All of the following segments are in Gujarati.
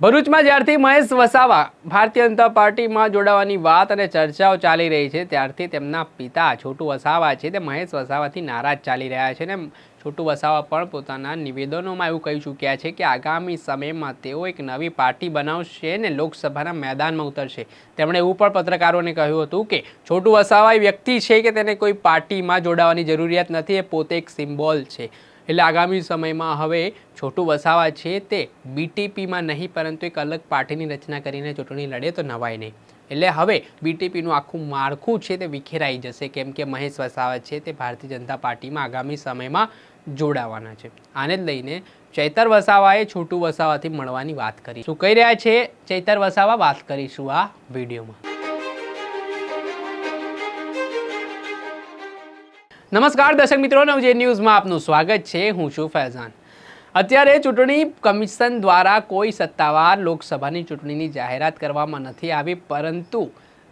ભરૂચમાં જ્યારથી મહેશ વસાવા ભારતીય જનતા પાર્ટીમાં જોડાવાની વાત અને ચર્ચાઓ ચાલી રહી છે, ત્યારથી તેમના પિતા છોટુ વસાવા છે તે મહેશ વસાવાથી નારાજ ચાલી રહ્યા છે ને છોટુ વસાવા પણ પોતાના નિવેદનોમાં એવું કહી ચૂક્યા છે કે આગામી સમયમાં તેઓ એક નવી પાર્ટી બનાવશે ને લોકસભાના મેદાનમાં ઉતરશે. તેમણે એવું પણ પત્રકારોને કહ્યું હતું કે છોટુ વસાવા એ વ્યક્તિ છે કે તેને કોઈ પાર્ટીમાં જોડાવાની જરૂરિયાત નથી, એ પોતે એક સિમ્બોલ છે. એટલે આગામી સમયમાં હવે છોટું વસાવા છે તે બીટીપીમાં નહીં, પરંતુ એક અલગ પાર્ટીની રચના કરીને ચૂંટણી લડે તો નવાય નહીં. એટલે હવે બીટીપીનું આખું માળખું છે તે વિખેરાઈ જશે, કેમ કે મહેશ વસાવા છે તે ભારતીય જનતા પાર્ટીમાં આગામી સમયમાં જોડાવાના છે. આને જ લઈને ચૈતર વસાવાએ છોટું વસાવાથી મળવાની વાત કરી. શું કહી રહ્યા છે? ચૈતર વસાવા વાત કરીશું આ વિડીયોમાં. નમસ્કાર દર્શક મિત્રો નવજે ન્યૂઝમાં આપનું સ્વાગત છે. હું છું ફૈઝાન. અત્યારે ચૂંટણી કમિશન દ્વારા કોઈ સત્તાવાર લોકસભાની ચૂંટણીની જાહેરાત કરવામાં નથી આવી, પરંતુ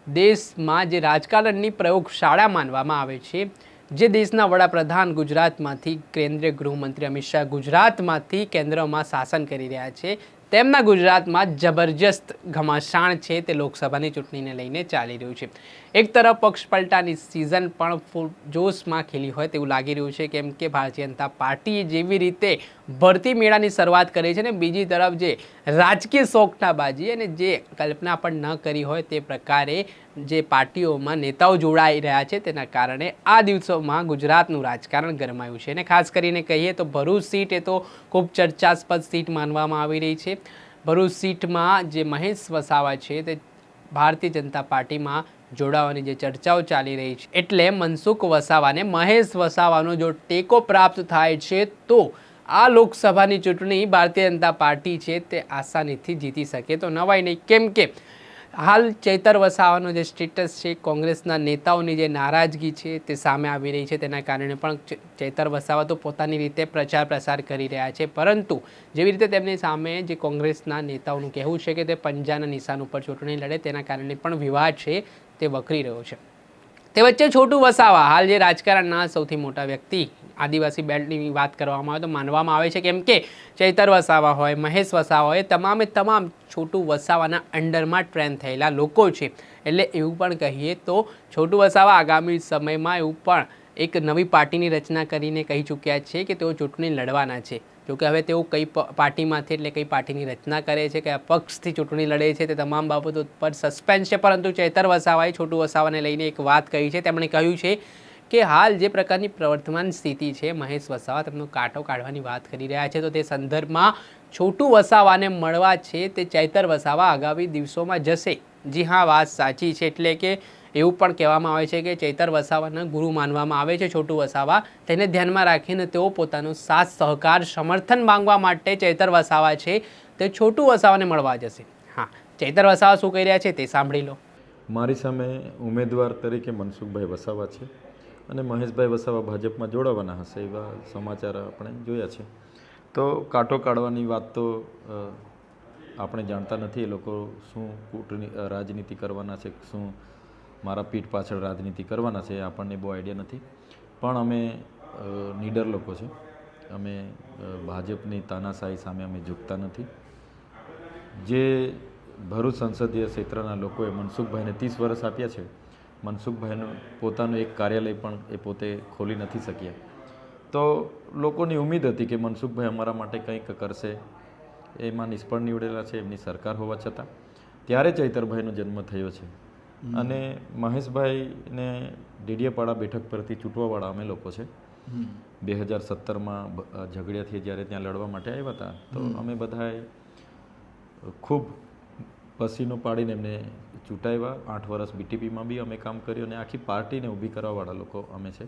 દેશમાં જે રાજકારણની પ્રયોગશાળા માનવામાં આવે છે, જે દેશના વડાપ્રધાન ગુજરાતમાંથી કેન્દ્રીય ગૃહમંત્રી અમિત શાહ ગુજરાતમાંથી કેન્દ્રમાં શાસન કરી રહ્યા છે, તેમના ગુજરાતમાં જબરજસ્ત ઘમાસાણ છે તે લોકસભાની ચૂંટણીને લઈને ચાલી રહ્યું છે. એક તરફ પક્ષ પલટાની સિઝન પણ ફૂલ જોશમાં ખીલી હોય તેવું લાગી રહ્યું છે, કેમ કે ભારતીય જનતા પાર્ટીએ જેવી રીતે ભરતી મેળાની શરૂઆત કરી છે ને બીજી તરફ જે રાજકીય શોખના બાજી અને જે કલ્પના પણ ન કરી હોય તે પ્રકારે જે પાર્ટીઓમાં નેતાઓ જોડાઈ રહ્યા છે, તેના કારણે આ દિવસોમાં ગુજરાતનું રાજકારણ ગરમાયું છે. અને ખાસ કરીને કહીએ તો ભરૂચ સીટ એ તો ખૂબ ચર્ચાસ્પદ સીટ માનવામાં આવી રહી છે. ભરૂચ સીટમાં જે મહેશ વસાવા છે તે ભારતીય જનતા પાર્ટીમાં જોડાવાની જે ચર્ચાઓ ચાલી રહી છે. એટલે મનસુખ વસાવાને મહેશ વસાવાનો જો ટેકો પ્રાપ્ત થાય છે, તો આ લોકસભાની ચૂંટણી ભારતીય જનતા પાર્ટી છે તે આસાનીથી જીતી શકે. તો નવાય નહીં કેમ કે હાલ ચૈતર વસાવાનો જે સ્ટેટસ છે, કોંગ્રેસના નેતાઓની જે નારાજગી છે તે સામે આવી રહી છે. તેના કારણે પણ ચૈતર વસાવા તો પોતાની રીતે પ્રચાર પ્રસાર કરી રહ્યા છે. પરંતુ જેવી રીતે તેમની સામે જે કોંગ્રેસના નેતાઓનું કહેવું છે કે તે પંજાના નિશાન ઉપર ચૂંટણી લડે, તેના કારણે પણ વિવાદ છે. તે વકરી રહ્યો છે. તે વચ્ચે છોટું વસાવા, હાલ જે રાજકારણના સૌથી મોટા વ્યક્તિ આદિવાસી બેલ્ટની વાત કરવામાં આવે તો માનવામાં આવે છે કેમ કે ચૈતર વસાવા હોય, મહેશ વસાવા હોય તમામે તમામ છોટું વસાવાના અંડરમાં ટ્રેન થયેલા લોકો છે. એટલે એવું પણ કહીએ તો છોટું વસાવા આગામી સમયમાં એવું પણ એક નવી પાર્ટીની રચના કરીને કહી ચૂક્યા છે કે તેઓ ચૂંટણી લડવાના છે. જોકે હવે તેઓ કઈ પાર્ટીમાંથી એટલે કઈ પાર્ટીની રચના કરે છે, કયા પક્ષથી ચૂંટણી લડે છે, તે તમામ બાબતો પર સસ્પેન્સ છે. પરંતુ ચૈતર વસાવાએ, છોટુ વસાવાને લઈને એક વાત કહી છે. તેમણે કહ્યું છે કે હાલ જે પ્રકારની પ્રવર્તમાન સ્થિતિ છે, મહેશ વસાવા તેમનો કાંટો કાઢવાની વાત કરી રહ્યા છે. તો તે સંદર્ભમાં છોટુ વસાવાને મળવા છે તે ચૈતર વસાવા આગામી દિવસોમાં જશે. જી હા, વાત સાચી છે. એટલે કે એવું પણ કહેવામાં આવે છે કે ચૈતર વસાવાના ગુરુ માનવામાં આવે છે છોટુ વસાવા. તેને ધ્યાનમાં રાખીને તેઓ પોતાનો સાથ, સહકાર, સમર્થન માંગવા માટે ચૈતર વસાવા છે. તે છોટુ વસાવાને મળવા જશે. હા, ચૈતર વસાવા શું કહી રહ્યા છે તે સાંભળી લો. મારી સામે ઉમેદવાર તરીકે મનસુખભાઈ વસાવા છે અને મહેશભાઈ વસાવા ભાજપમાં જોડાવાના હશે એવા સમાચાર આપણે જોયા છે. તો કાંટો કાઢવાની વાત તો આપણે જાણતા નથી એ લોકો શું કૂટની રાજનીતિ કરવાના છે, શું મારા પીઠ પાછળ રાજનીતિ કરવાના છે આપણને બહુ આઈડિયા નથી. પણ અમે નીડર લોકો છે. અમે ભાજપની તાનાશાહી સામે અમે ઝૂકતા નથી. જે ભરૂચ સંસદીય ક્ષેત્રના લોકોએ મનસુખભાઈને ત્રીસ વર્ષ આપ્યા છે, મનસુખભાઈનું પોતાનું એક કાર્યાલય પણ એ પોતે ખોલી નથી શક્યા. તો લોકોની ઉમ્મીદ હતી કે મનસુખભાઈ અમારા માટે કંઈક કરશે. એમાં નિષ્ફળ નીવડેલા છે, એમની સરકાર હોવા છતાં. ત્યારે ચૈતરભાઈનો જન્મ થયો છે. અને મહેશભાઈને ડેડિયાપાડા બેઠક પરથી ચૂંટવાવાળા અમે લોકો છે. બે હજાર સત્તરમાં ઝઘડિયાથી જ્યારે ત્યાં લડવા માટે આવ્યા હતા. તો અમે બધાએ ખૂબ પસીનો પાડીને એમને ચૂંટાવ્યા આઠ વર્ષ બીટીપીમાં બી અમે કામ કર્યું અને આખી પાર્ટીને ઊભી કરવાવાળા લોકો અમે છે.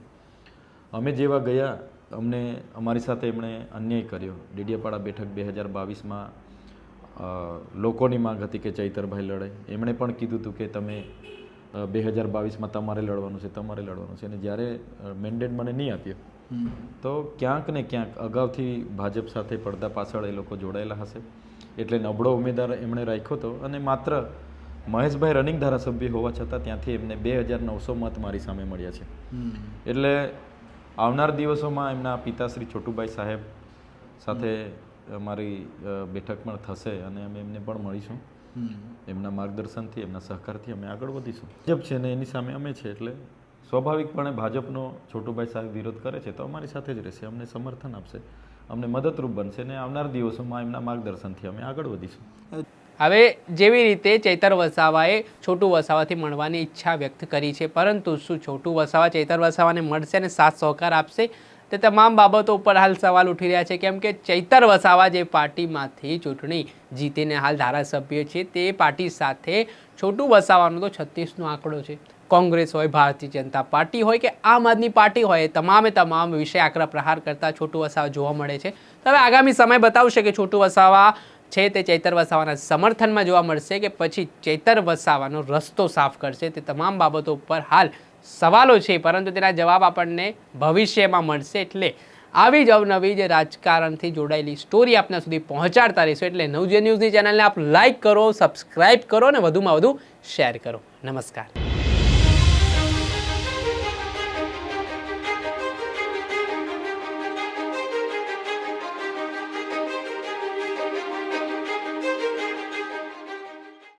અમે જેવા ગયા અમને અમારી સાથે એમણે અન્યાય કર્યો. ડેડિયાપાડા બેઠક બે હજાર બાવીસમાં લોકોની માંગ હતી કે ચૈતરભાઈ લડે. એમણે પણ કીધું હતું કે તમે બે હજાર બાવીસમાં તમારે લડવાનું છે તમારે લડવાનું છે. અને જ્યારે મેન્ડેટ મને નહીં આપ્યો તો ક્યાંક ને ક્યાંક અગાઉથી ભાજપ સાથે પડદા પાછળ એ લોકો જોડાયેલા હશે. એટલે નબળો ઉમેદવાર એમણે રાખ્યો હતો અને માત્ર મહેશભાઈ રનિંગ ધારાસભ્ય હોવા છતાં ત્યાંથી એમને બે હજાર નવસો મત મારી સામે મળ્યા છે. એટલે આવનાર દિવસોમાં એમના પિતાશ્રી છોટુભાઈ સાહેબ સાથે અમારી બેઠક પણ થશે અને અમે એમને પણ મળીશું. એમના માર્ગદર્શનથી એમના સહકારથી અમે આગળ વધીશું. ભાજપ છે ને એની સામે અમે છે એટલે સ્વાભાવિકપણે ભાજપનો છોટુભાઈ સાહેબ વિરોધ કરે છે તો અમારી સાથે જ રહેશે અમને સમર્થન આપશે અમને મદદરૂપ બનશે ને આવનાર દિવસોમાં એમના માર્ગદર્શનથી અમે આગળ વધીશું. હવે જેવી રીતે ચૈતર વસાવાએ છોટુ વસાવાથી મળવાની ઈચ્છા વ્યક્ત કરી છે પરંતુ શું છોટુ વસાવા ચૈતર વસાવાને મળશે અને સાથ સહકાર આપશે? તે તમામ બાબતો ઉપર હાલ સવાલ ઉઠી રહ્યા છે. કેમ કે ચૈતર વસાવા જે પાર્ટીમાંથી ચૂંટણી જીતીને હાલ ધારાસભ્ય છે, તે પાર્ટી સાથે છોટું વસાવાનો તો છત્રીસનો આંકડો છે. કોંગ્રેસ હોય, ભારતીય જનતા પાર્ટી હોય કે આમ આદમી પાર્ટી હોય તમામે તમામ વિષય આકરા પ્રહાર કરતા છોટું વસાવા જોવા મળે છે. તો હવે આગામી સમય બતાવશે કે છોટું વસાવા છે તે ચૈતર વસાવાના સમર્થનમાં જોવા મળશે કે પછી ચૈતર વસાવાનો રસ્તો સાફ કરશે. તે તમામ બાબતો ઉપર હાલ સવાલો છે, પરંતુ તેના જવાબ આપણને ભવિષ્યમાં મળશે. એટલે આવી જ અવનવી જે રાજકારણથી જોડાયેલી સ્ટોરી આપના સુધી પહોંચાડતા રહીશું. એટલે નવજે ન્યૂઝની ચેનલને આપ લાઇક કરો સબસ્ક્રાઇબ કરો અને વધુમાં વધુ શેર કરો. નમસ્કાર.